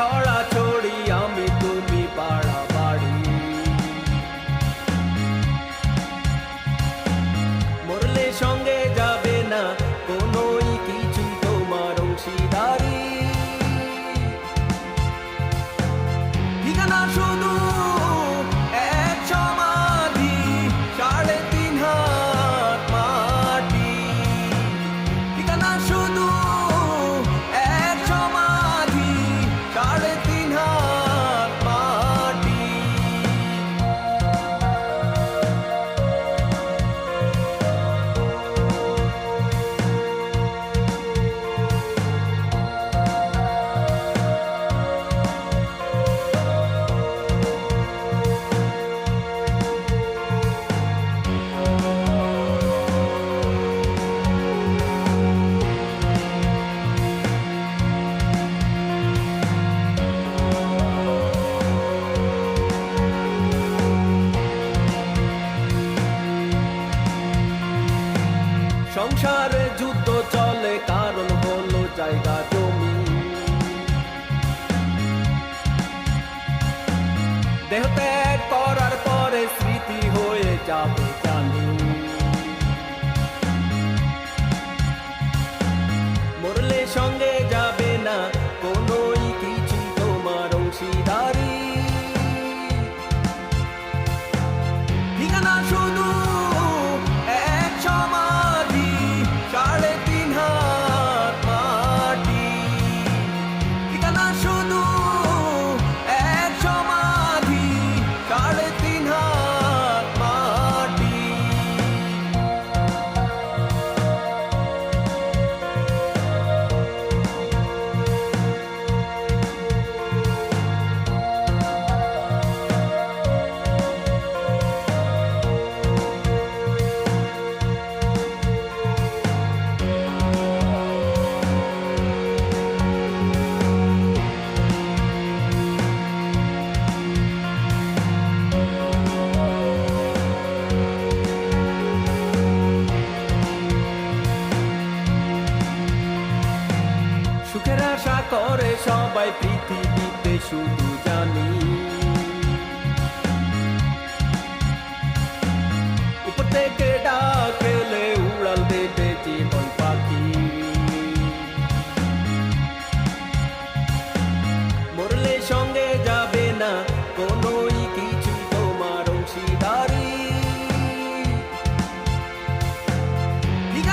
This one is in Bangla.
ছড়াছ দেহ ত্যাগ করার পরে স্মৃতি হয়ে যাবে।